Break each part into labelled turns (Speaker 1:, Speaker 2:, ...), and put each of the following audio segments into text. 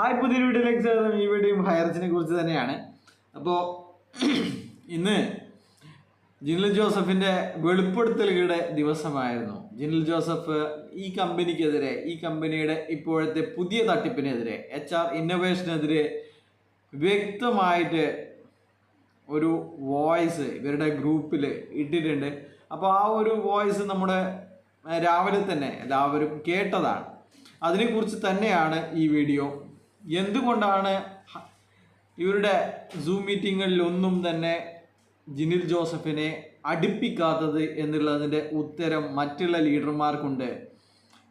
Speaker 1: Hi പുതിയ വീഡിയോയിലേക്ക് സ്വാഗതം. ഈ വീഡിയോയും ഹയർസിനെ കുറിച്ച് തന്നെയാണ്. അപ്പോൾ ഇന്ന് ജിനൽ ജോസഫിന്റെ വെളിപ്പെടുത്തലുകളുടെ ദിവസമായിരുന്നു. ജിനൽ ജോസഫ് ഈ കമ്പനിക്കെതിരെ ഈ കമ്പനിയുടെ ഇപ്പോഴത്തെ പുതിയ തട്ടിപ്പിനെതിരെ എച്ച് ആർ ഇന്നോവേഷനെതിരെ വ്യക്തമായിട്ട് ഒരു വോയിസ് ഇവരുടെ ഗ്രൂപ്പിൽ ഇട്ടിട്ടുണ്ട്. അപ്പോൾ ആ ഒരു വോയിസ് നമ്മുടെ രാവിലെ തന്നെ എല്ലാവരും കേട്ടതാണ്. അതിനെക്കുറിച്ച് തന്നെയാണ് ഈ വീഡിയോ എന്തുകൊണ്ടാണ് ഇവരുടെ സൂം മീറ്റിങ്ങുകളിലൊന്നും തന്നെ ജിനിൽ ജോസഫിനെ അടുപ്പിക്കാത്തത് എന്നുള്ളതിന്റെ ഉത്തരം മറ്റുള്ള ലീഡർമാർക്കുണ്ട്.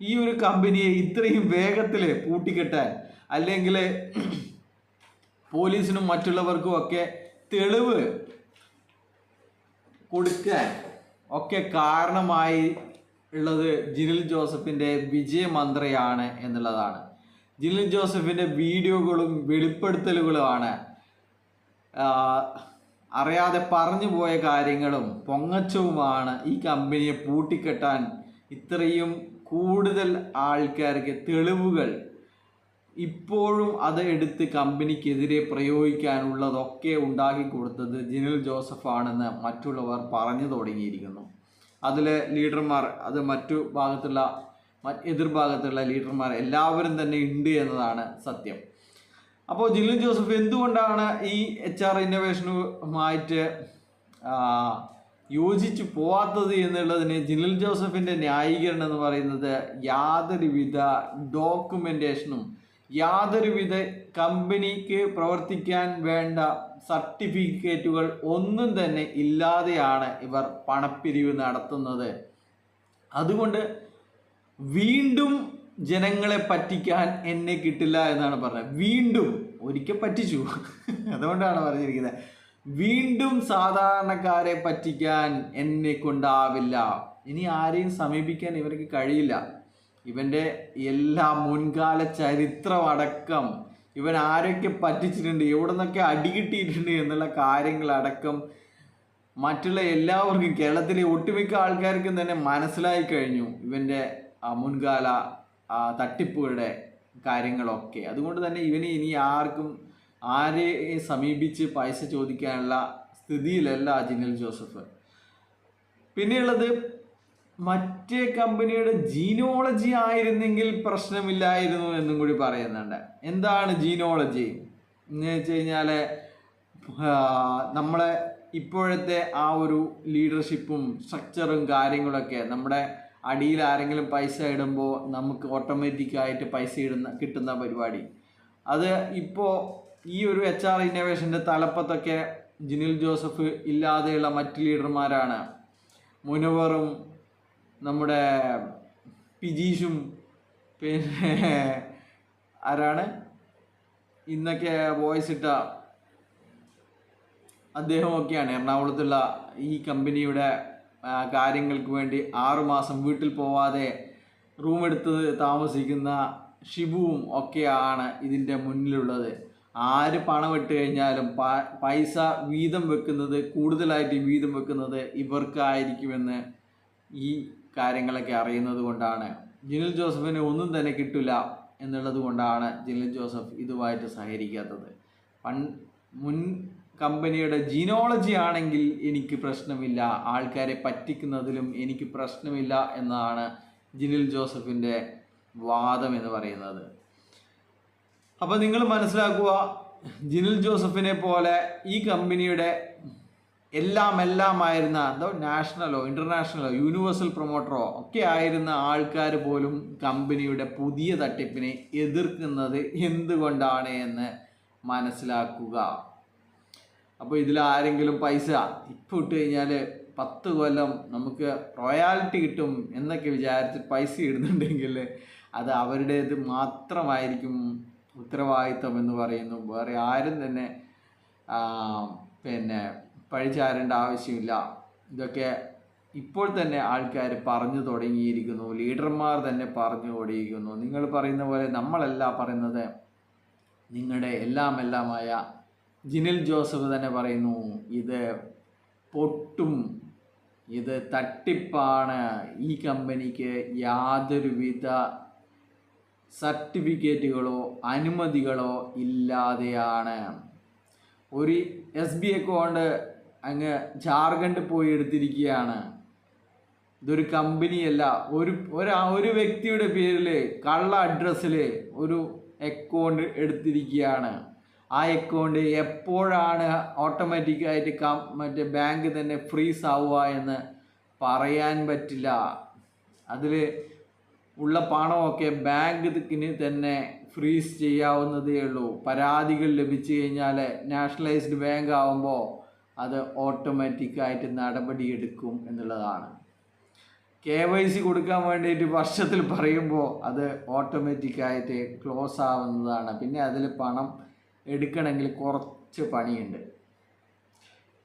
Speaker 1: ഈ ഒരു കമ്പനിയെ ഇത്രയും വേഗത്തിൽ പൂട്ടിക്കെട്ടാൻ അല്ലെങ്കിൽ പോലീസിനും മറ്റുള്ളവർക്കും ഒക്കെ തെളിവ് കൊടുക്കാൻ ഒക്കെ കാരണമായി ഉള്ളത് ജിനിൽ ജോസഫിന്റെ വിജയമന്ത്രയാണ് എന്നുള്ളതാണ്. ജിനിൽ ജോസഫിന്റെ വീഡിയോകളും വെളിപ്പെടുത്തലുകളുമാണ്. അറിയാതെ പറഞ്ഞു പോയ കാര്യങ്ങളും പൊങ്ങച്ചവുമാണ് ഈ കമ്പനിയെ പൂട്ടിക്കെട്ടാൻ ഇത്രയും കൂടുതൽ ആൾക്കാർക്ക് തെളിവുകൾ. ഇപ്പോഴും അത് എടുത്ത് കമ്പനിക്കെതിരെ പ്രയോഗിക്കാനുള്ളതൊക്കെ ഉണ്ടാക്കി കൊടുത്തത് ജിനിൽ ജോസഫാണെന്ന് മറ്റുള്ളവർ പറഞ്ഞു തുടങ്ങിയിരിക്കുന്നു. അതിലെ ലീഡർമാർ അത് മറ്റു ഭാഗത്തുള്ള എതിർഭാഗത്തുള്ള ലീഡർമാർ എല്ലാവരും തന്നെ ഉണ്ട് എന്നതാണ് സത്യം. അപ്പോൾ ജില്ലു ജോസഫ് എന്തുകൊണ്ടാണ് ഈ എച്ച് ആർ ഇന്നോവേഷനുമായിട്ട് യോജിച്ച് പോവാത്തത് എന്നുള്ളതിന് ജിനിൽ ജോസഫിന്റെ ന്യായീകരണം എന്ന് പറയുന്നത് യാതൊരുവിധ ഡോക്യുമെന്റേഷനും യാതൊരുവിധ കമ്പനിക്ക് പ്രവർത്തിക്കാൻ വേണ്ട സർട്ടിഫിക്കറ്റുകൾ ഒന്നും തന്നെ ഇല്ലാതെയാണ് ഇവർ പണപ്പിരിവ് നടത്തുന്നത്. അതുകൊണ്ട് വീണ്ടും ജനങ്ങളെ പറ്റിക്കാൻ എന്നെ കിട്ടില്ല എന്നാണ് പറഞ്ഞത്. വീണ്ടും ഒരിക്കൽ പറ്റിച്ചു. അതുകൊണ്ടാണ് പറഞ്ഞിരിക്കുന്നത്. വീണ്ടും സാധാരണക്കാരെ പറ്റിക്കാൻ എന്നെ കൊണ്ടാവില്ല. ഇനി ആരെയും സമീപിക്കാൻ ഇവർക്ക് കഴിയില്ല. ഇവന്റെ എല്ലാ മുൻകാല ചരിത്രം അടക്കം ഇവൻ ആരൊക്കെ പറ്റിച്ചിട്ടുണ്ട് എവിടെ നിന്നൊക്കെ അടികിട്ടിയിട്ടുണ്ട് എന്നുള്ള കാര്യങ്ങളടക്കം മറ്റുള്ള എല്ലാവർക്കും കേരളത്തിലെ ഒട്ടുമിക്ക ആൾക്കാർക്കും തന്നെ മനസ്സിലായി കഴിഞ്ഞു. ഇവന്റെ മുൻകാല തട്ടിപ്പുകളുടെ കാര്യങ്ങളൊക്കെ. അതുകൊണ്ട് തന്നെ ഇവന് ഇനി ആർക്കും ആരെ സമീപിച്ച് പൈസ ചോദിക്കാനുള്ള സ്ഥിതിയിലല്ല ജിനൽ ജോസഫ്. പിന്നെയുള്ളത് മറ്റേ കമ്പനിയുടെ ജീനോളജി ആയിരുന്നെങ്കിൽ പ്രശ്നമില്ലായിരുന്നു എന്നും കൂടി പറയുന്നുണ്ട്. എന്താണ് ജീനോളജി? എന്ന് വെച്ച് കഴിഞ്ഞാൽ നമ്മളെ ഇപ്പോഴത്തെ ആ ഒരു ലീഡർഷിപ്പും സ്ട്രക്ചറും കാര്യങ്ങളൊക്കെ നമ്മുടെ അടിയിൽ ആരെങ്കിലും പൈസ ഇടുമ്പോൾ നമുക്ക് ഓട്ടോമാറ്റിക്കായിട്ട് പൈസ ഇടുന്ന കിട്ടുന്ന പരിപാടി. അത് ഇപ്പോൾ ഈ ഒരു എച്ച് ആർ ഇന്നോവേഷന്റെ തലപ്പത്തൊക്കെ ജിനിൽ ജോസഫ് ഇല്ലാതെയുള്ള മറ്റ് ലീഡർമാരാണ് മുനവറും നമ്മുടെ പിജീഷും പിന്നെ ആരാണ്? ഇന്നൊക്കെ വോയിസ് ഇട്ട അദ്ദേഹമൊക്കെയാണ് എറണാകുളത്തുള്ള ഈ കമ്പനിയുടെ കാര്യങ്ങൾക്ക് വേണ്ടി ആറുമാസം വീട്ടിൽ പോവാതെ റൂം എടുത്ത് താമസിക്കുന്ന ഷിബുവും ഒക്കെയാണ് ഇതിന്റെ മുന്നിലുള്ളത്. ആര് പണം ഇട്ട് കഴിഞ്ഞാലും പൈസ വീതം വെക്കുന്നത് കൂടുതലായിട്ട് വീതം വെക്കുന്നത് ഇവർക്കായിരിക്കുമെന്ന് ഈ കാര്യങ്ങളൊക്കെ അറിയുന്നത് കൊണ്ടാണ്. ജിനിൽ ജോസഫിന് ഒന്നും തന്നെ കിട്ടില്ല എന്നുള്ളത് കൊണ്ടാണ് ജിനിൽ ജോസഫ് ഇതുമായിട്ട് സഹകരിക്കാത്തത്. പൺ മുൻ കമ്പനിയുടെ ജിനോളജി ആണെങ്കിൽ എനിക്ക് പ്രശ്നമില്ല. ആൾക്കാരെ പറ്റിക്കുന്നതിലും എനിക്ക് പ്രശ്നമില്ല എന്നാണ് ജിനിൽ ജോസഫിന്റെ വാദം എന്ന് പറയുന്നത്. അപ്പോൾ നിങ്ങൾ മനസ്സിലാക്കുക ജിനിൽ ജോസഫിനെ പോലെ ഈ കമ്പനിയുടെ എല്ലാം എല്ലാമായിരുന്ന എന്തോ നാഷണലോ ഇന്റർനാഷണലോ യൂണിവേഴ്സൽ പ്രൊമോട്ടറോ ഒക്കെ ആയിരുന്ന ആൾക്കാർ പോലും കമ്പനിയുടെ പുതിയ തട്ടിപ്പിനെ എതിർക്കുന്നത് എന്തുകൊണ്ടാണ് എന്ന് മനസ്സിലാക്കുക. അപ്പോൾ ഇതിൽ ആരെങ്കിലും പൈസ ഇപ്പം ഇട്ട് കഴിഞ്ഞാൽ പത്ത് കൊല്ലം നമുക്ക് റോയാലിറ്റി കിട്ടും എന്നൊക്കെ വിചാരിച്ച് പൈസ ഇടുന്നുണ്ടെങ്കിൽ അത് അവരുടേത് മാത്രമായിരിക്കും ഉത്തരവാദിത്വം എന്ന് പറയുന്നു. വേറെ ആരും തന്നെ പിന്നെ പഴിചാരേണ്ട ആവശ്യമില്ല. ഇതൊക്കെ ഇപ്പോൾ തന്നെ ആൾക്കാർ പറഞ്ഞു തുടങ്ങിയിരിക്കുന്നു. ലീഡർമാർ തന്നെ പറഞ്ഞു തുടങ്ങിയിരിക്കുന്നു നിങ്ങൾ പറയുന്ന പോലെ നമ്മളല്ല പറയുന്നത്. നിങ്ങളുടെ എല്ലാം എല്ലാമായ ജിനിൽ ജോസഫ് തന്നെ പറയുന്നു ഇത് പൊട്ടും ഇത് തട്ടിപ്പാണ്. ഈ കമ്പനിക്ക് യാതൊരുവിധ സർട്ടിഫിക്കറ്റുകളോ അനുമതികളോ ഇല്ലാതെയാണ്. ഒരു എസ് ബി അക്കൗണ്ട് അങ്ങ് ജാർഖണ്ഡ് പോയി എടുത്തിരിക്കുകയാണ്. ഇതൊരു കമ്പനിയല്ല ഒരു ഒരാ ഒരു വ്യക്തിയുടെ പേരിൽ കള്ള അഡ്രസ്സിൽ ഒരു അക്കൗണ്ട് എടുത്തിരിക്കുകയാണ്. ആ അക്കൗണ്ട് എപ്പോഴാണ് ഓട്ടോമാറ്റിക്കായിട്ട് കം മറ്റേ ബാങ്ക് തന്നെ ഫ്രീസ് ആവുക എന്ന് പറയാൻ പറ്റില്ല. അതിൽ ഉള്ള പണമൊക്കെ ബാങ്കിന് തന്നെ ഫ്രീസ് ചെയ്യാവുന്നതേ ഉള്ളൂ. പരാതികൾ ലഭിച്ചു കഴിഞ്ഞാൽ നാഷണലൈസ്ഡ് ബാങ്ക് ആവുമ്പോൾ അത് ഓട്ടോമാറ്റിക്കായിട്ട് നടപടിയെടുക്കും എന്നുള്ളതാണ്. കെ വൈ സി കൊടുക്കാൻ വേണ്ടിയിട്ട് വർഷത്തിൽ പറയുമ്പോൾ അത് ഓട്ടോമാറ്റിക്കായിട്ട് ക്ലോസ് ആവുന്നതാണ്. പിന്നെ അതിൽ പണം എടുക്കണമെങ്കിൽ കുറച്ച് പണിയുണ്ട്.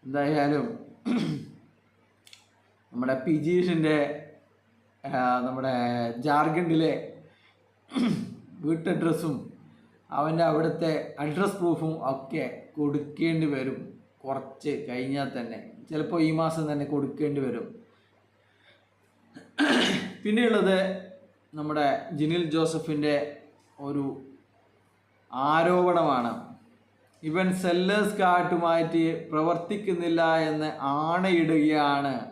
Speaker 1: എന്തായാലും നമ്മുടെ പിജീഷിന്റെ നമ്മുടെ ജാർഖണ്ഡിലെ വീട്ടഡ്രസ്സും അവന്റെ അവിടുത്തെ അഡ്രസ് പ്രൂഫും ഒക്കെ കൊടുക്കേണ്ടി വരും. കുറച്ച് കഴിഞ്ഞാൽ തന്നെ. ചിലപ്പോൾ ഈ മാസം തന്നെ കൊടുക്കേണ്ടി വരും. പിന്നെയുള്ളത് നമ്മുടെ ജിനിൽ ജോസഫിന്റെ ഒരു ആരോപണമാണ്. ഇവൻ സെല്ലേഴ്സ് കാർട്ടുമായിട്ട് പ്രവർത്തിക്കുന്നില്ല എന്ന് ആണയിടുകയാണ്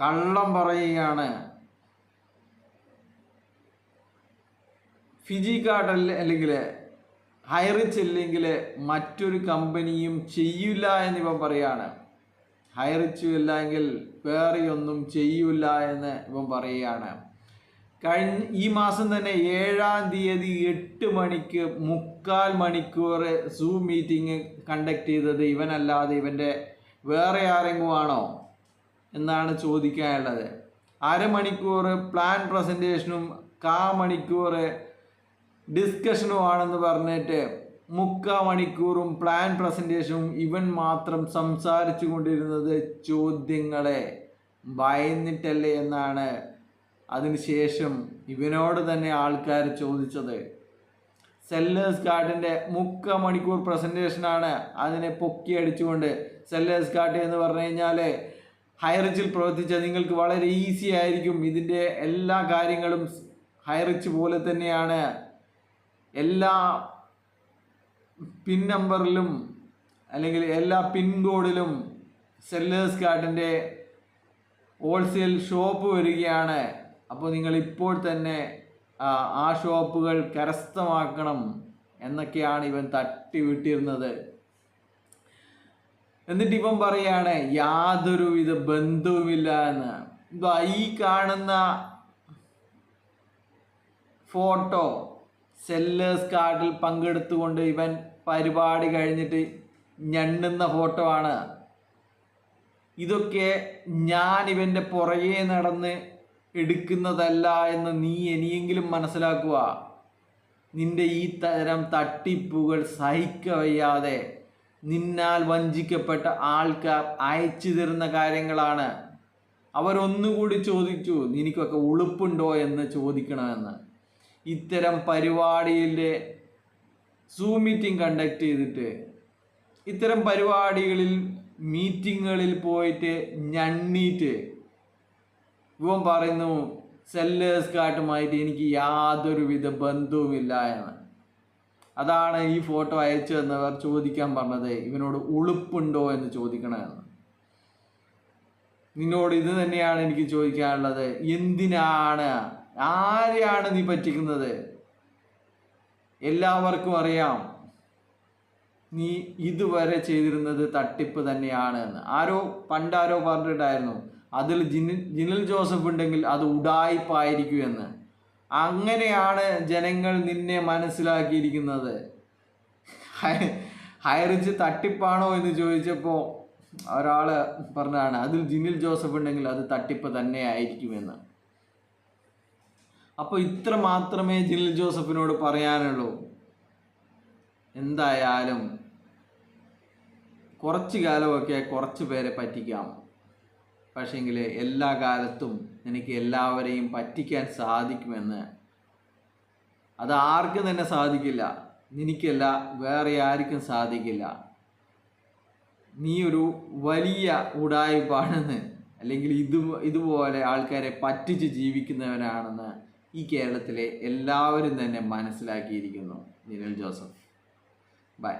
Speaker 1: കള്ളം പറയുകയാണ്. ഫിജി കാർഡ് അല്ല അല്ലെങ്കിൽ ഹൈറിച്ച് അല്ലെങ്കിൽ മറ്റൊരു കമ്പനിയും ചെയ്യില്ല എന്ന് ഇവൻ പറയാണ്. ഹയറിച്ചു ഇല്ലെങ്കിൽ വേറെ ഒന്നും ചെയ്യൂല എന്ന് ഇവൻ പറയുകയാണ്. കഴിഞ്ഞ ഈ മാസം തന്നെ ഏഴാം തീയതി എട്ട് മണിക്ക് മുക്കാൽ മണിക്കൂർ സൂം മീറ്റിംഗ് കണ്ടക്ട് ചെയ്തത് ഇവനല്ലാതെ ഇവന്റെ വേറെ ആരെങ്കിലും ആണോ എന്നാണ് ചോദിക്കാനുള്ളത്. അരമണിക്കൂർ പ്ലാൻ പ്രസന്റേഷനും കാ മണിക്കൂർ ഡിസ്കഷനും ആണെന്ന് പറഞ്ഞിട്ട് മുക്കാ മണിക്കൂറും പ്ലാൻ പ്രസന്റേഷനും ഇവൻ മാത്രം സംസാരിച്ചു കൊണ്ടിരുന്നത് ചോദ്യങ്ങളെ. ഭയന്നിട്ടല്ലേ എന്നാണ് അതിനുശേഷം ഇവനോട് തന്നെ ആൾക്കാർ ചോദിച്ചത് സെല്ലേഴ്സ് കാർഡിന്റെ മുക്ക മണിക്കൂർ പ്രസന്റേഷനാണ് അതിനെ പൊക്കി അടിച്ചുകൊണ്ട് സെല്ലേഴ്സ് കാർഡ് എന്ന് പറഞ്ഞു കഴിഞ്ഞാൽ ഹൈറിച്ചിൽ പ്രവർത്തിച്ച നിങ്ങൾക്ക് വളരെ ഈസി ആയിരിക്കും. ഇതിന്റെ എല്ലാ കാര്യങ്ങളും ഹൈറിച്ച് പോലെ തന്നെയാണ്. എല്ലാ പിൻ നമ്പറിലും അല്ലെങ്കിൽ എല്ലാ പിൻ കോഡിലും സെല്ലേഴ്സ് കാർഡിന്റെ ഹോൾസെയിൽ ഷോപ്പ് വരികയാണ്. അപ്പോൾ നിങ്ങൾ ഇപ്പോൾ തന്നെ ആ, ഷോപ്പുകൾ കരസ്ഥമാക്കണം എന്നൊക്കെയാണ് ഇവൻ തട്ടി വിട്ടിരുന്നത് എന്നിട്ട് ഇവൻ പറയാണ് യാതൊരുവിധ ബന്ധവുമില്ല എന്ന്. ഈ കാണുന്ന ഫോട്ടോ സെല്ലേഴ്സ് കാർഡിൽ പങ്കെടുത്തുകൊണ്ട് ഇവൻ പരിപാടി കഴിഞ്ഞിട്ട് ഞണ്ടുന്ന ഫോട്ടോ ആണ്. ഇതൊക്കെ ഞാൻ ഇവന്റെ പുറകെ നടന്ന് എടുക്കുന്നതല്ല എന്ന് നീ ഇനിയെങ്കിലും മനസ്സിലാക്കുക നിന്റെ ഈ തരം തട്ടിപ്പുകൾ സഹിക്കവയ്യാതെ നിന്നാൽ വഞ്ചിക്കപ്പെട്ട ആൾക്കാർ അയച്ചു തരുന്ന കാര്യങ്ങളാണ്. അവരൊന്നുകൂടി ചോദിച്ചു നിനക്കൊക്കെ ഉളുപ്പുണ്ടോ എന്ന് ചോദിക്കണമെന്ന്. ഇത്തരം പരിപാടിയിലെ സൂം മീറ്റിംഗ് കണ്ടക്ട് ചെയ്തിട്ട് ഇത്തരം പരിപാടികളിൽ മീറ്റിങ്ങുകളിൽ പോയിട്ട് ഞണ്ണീറ്റ് ഇവൻ പറയുന്നു സെല്ലേഴ്സ് കാർട്ടുമായിട്ട് എനിക്ക് യാതൊരുവിധ ബന്ധവുമില്ല എന്ന്. അതാണ് ഈ ഫോട്ടോ അയച്ചു തന്നവർ ചോദിക്കാൻ പറഞ്ഞത് ഇവനോട് ഉളുപ്പുണ്ടോ എന്ന് ചോദിക്കണമെന്ന് നിന്നോട് ഇത് തന്നെയാണ് എനിക്ക് ചോദിക്കാനുള്ളത് എന്തിനാണ്? ആരെയാണ് നീ പറ്റിക്കുന്നത്? എല്ലാവർക്കും അറിയാം നീ ഇതുവരെ ചെയ്തിരുന്നത് തട്ടിപ്പ് തന്നെയാണ് എന്ന്. ആരോ പണ്ടാരോ പറഞ്ഞിട്ടായിരുന്നു അതിൽ ജിനിൽ ജിനിൽ ജോസഫ് ഉണ്ടെങ്കിൽ അത് ഉടായ്പായിരിക്കും എന്ന് അങ്ങനെയാണ് ജനങ്ങൾ നിന്നെ മനസ്സിലാക്കിയിരിക്കുന്നത്. ഹയറിച്ച് തട്ടിപ്പാണോ എന്ന് ചോദിച്ചപ്പോൾ ഒരാൾ പറഞ്ഞതാണ് അതിൽ ജിനിൽ ജോസഫ് ഉണ്ടെങ്കിൽ അത് തട്ടിപ്പ് തന്നെ ആയിരിക്കുമെന്ന്. അപ്പോൾ ഇത്ര മാത്രമേ ജിനിൽ ജോസഫിനോട് പറയാനുള്ളൂ. എന്തായാലും കുറച്ച് കാലമൊക്കെ കുറച്ച് പേരെ പറ്റിക്കാം. പക്ഷേങ്കിൽ എല്ലാ കാലത്തും എനിക്ക് എല്ലാവരെയും പറ്റിക്കാൻ സാധിക്കുമെന്ന്. അത് ആർക്കും തന്നെ സാധിക്കില്ല. നിനക്കല്ല വേറെ ആർക്കും സാധിക്കില്ല. നീ ഒരു വലിയ ഉടായ്പാണെന്ന് അല്ലെങ്കിൽ ഇത് ഇതുപോലെ ആൾക്കാരെ പറ്റിച്ച് ജീവിക്കുന്നവനാണെന്ന് ഈ കേരളത്തിലെ എല്ലാവരും തന്നെ മനസ്സിലാക്കിയിരിക്കുന്നു. നിരൽ ജോസഫ്. ബൈ.